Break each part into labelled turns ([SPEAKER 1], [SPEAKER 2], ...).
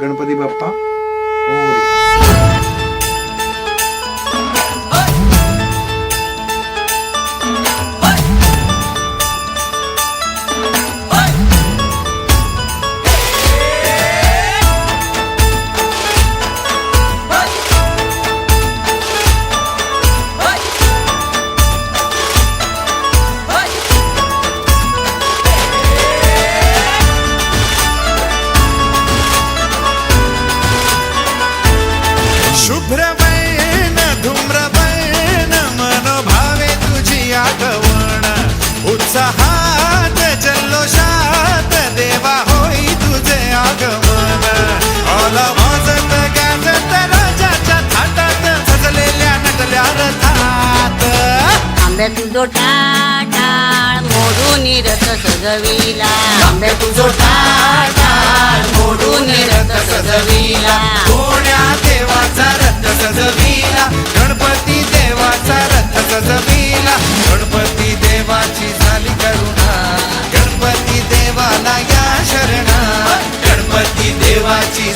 [SPEAKER 1] गणपती बाप्पा
[SPEAKER 2] आंब्या तुझो टाळ मोडून रथ सजविला. आंब्या तुझो टाळ मोडून रथ सजविला.
[SPEAKER 3] कोण्या देवाचा रथ सजविला? गणपती देवाचा रथ सजविला. गणपती देवाची झाली करुणा. गणपती देवाला या शरणा. गणपती देवाची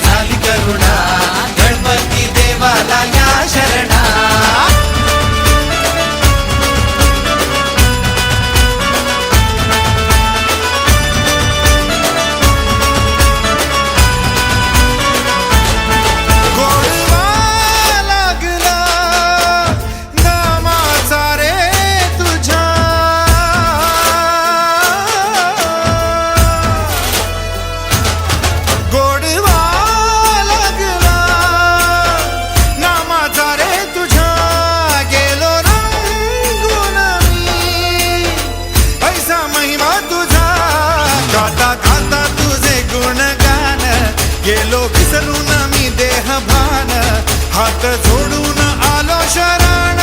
[SPEAKER 3] हात जोडून आलो शरण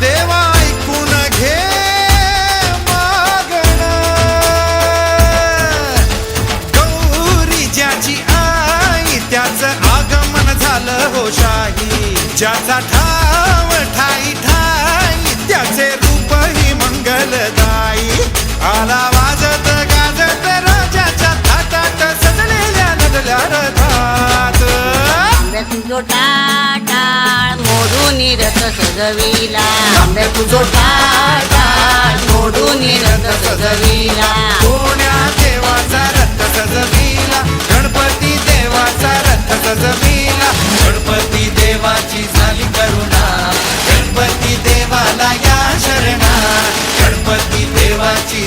[SPEAKER 3] देवा ऐकून घे मागण. गौरी ज्याची आई त्याचं आगमन झालं हो शाही. ज्याचा
[SPEAKER 2] ठा सजविला. आंब्या तुझो टाटाळ मोडून रथ सजविला.
[SPEAKER 3] कोण्या देवाचा रथ सजविला. गणपती देवाचा रथ सजविला. गणपती देवाची झाली करुणा. गणपती देवाला या शरणा गणपती देवाची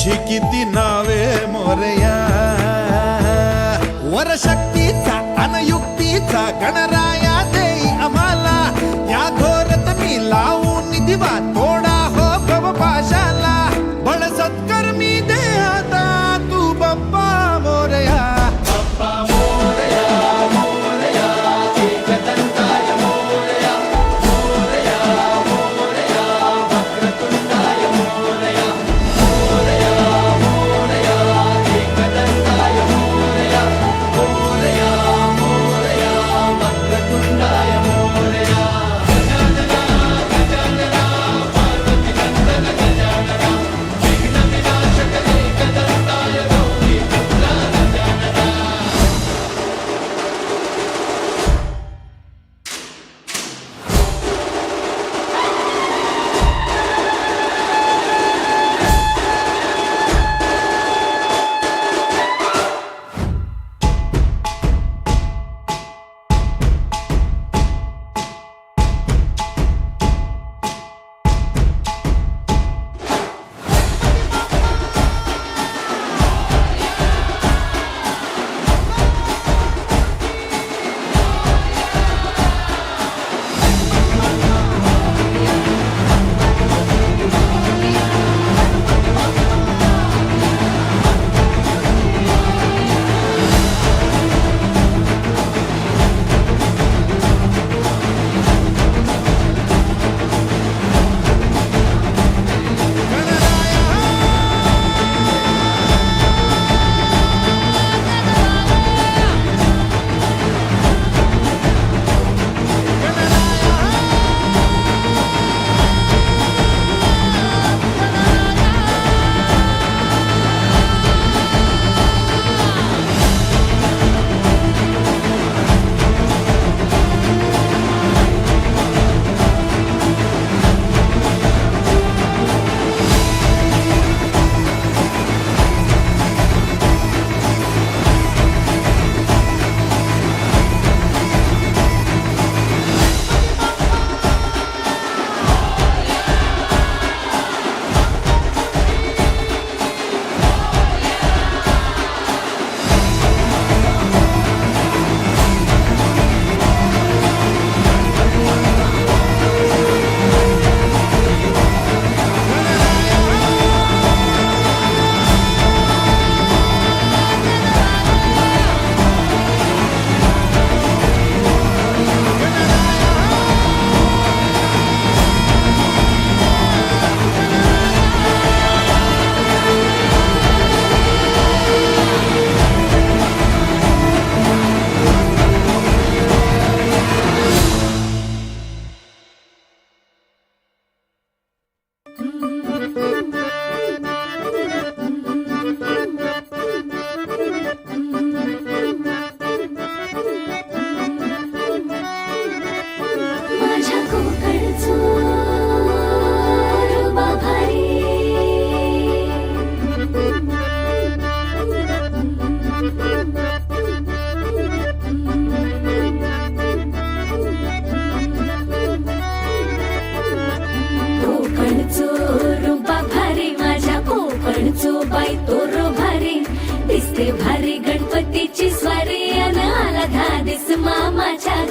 [SPEAKER 3] तुझी किती नावे मोरया. वरशक्तीचा अनयुक्तीचा गणराया देई आम्हाला. या धोरत मी लावून दिवा थोडा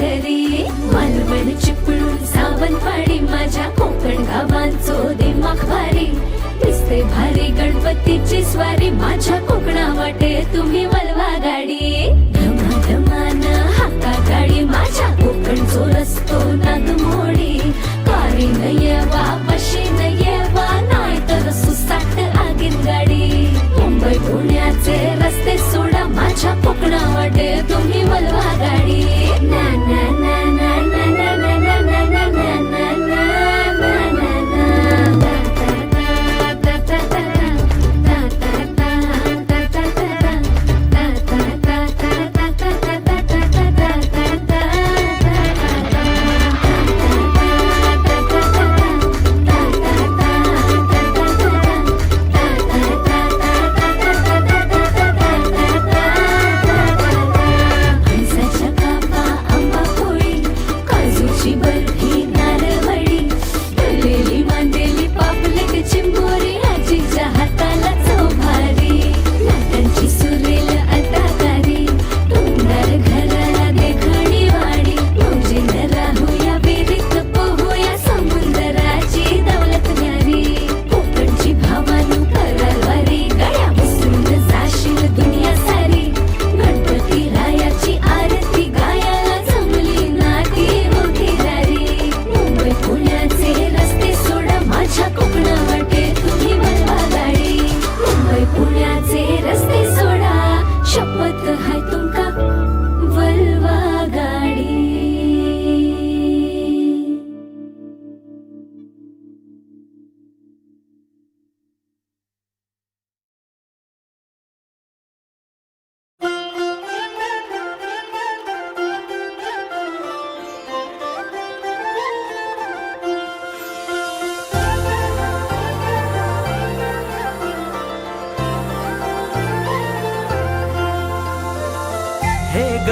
[SPEAKER 4] माझ्या घरी मालवण चिपळूण सावंतवाडी माझ्या कोकण गावांचो दिमाग भारी. दिसते भारी गणपतीची स्वारी माझ्या कोकणा वाटे तुम्ही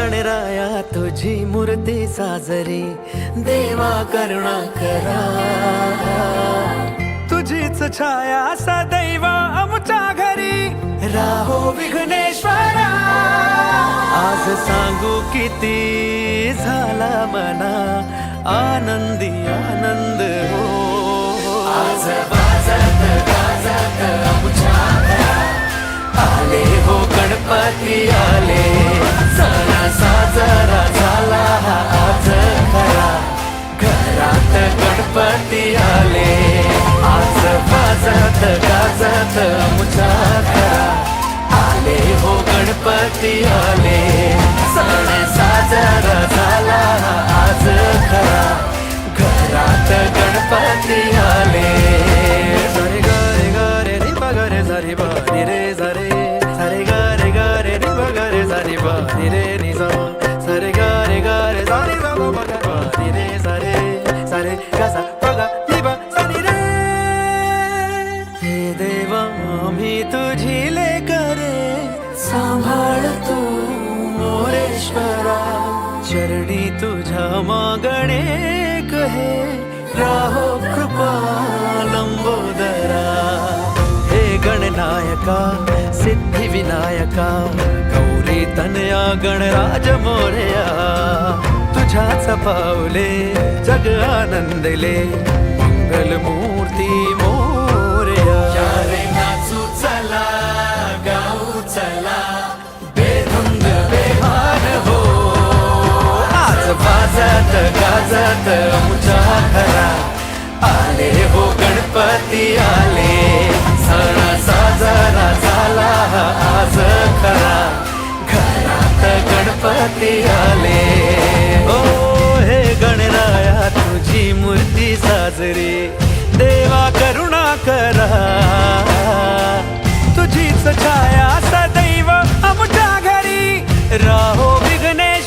[SPEAKER 5] राया गणराया तुझी मूर्ती साजरी देवा करुणा करा. तुझीच छाया सदैव आमच्या घरी. राहो विघ्नेश्वरा. आज सांगू किती झाला मना आनंदी आनंद हो. आज बाजत गाजत आमच्या आले हो गणपती गणपती आले सण साजरा झाला आज खरा. घरात गण तुझ्या मागणे कहे राहो कृपा लंबोदरा. हे गणनायका सिद्धिविनायका गौरी तनया गणराज मोरया. तुझ्याच पावले जग आनंदले मंगलमू वाजत गाजत मुझा खरा आले हो गणपती आले. सण साजरा झाला आज खरा. घरात गणपती आले. ओ हे गणराया तुझी मूर्ती साजरी. देवा करुणा करा. तुझीच छाया सदैव आमच्या घरी. राहो विघ्नेश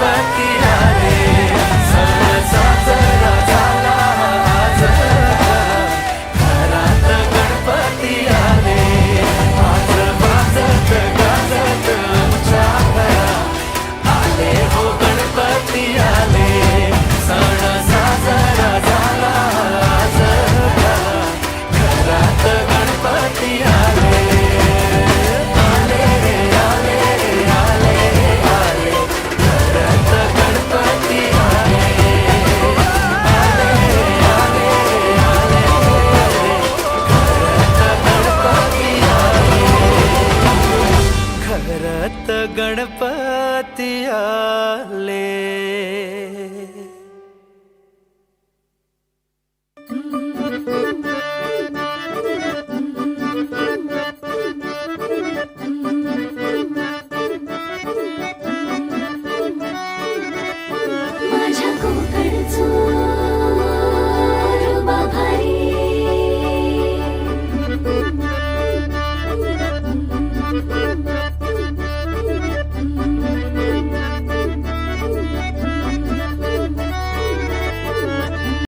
[SPEAKER 5] पकिनारे सनसाचा राजा घरात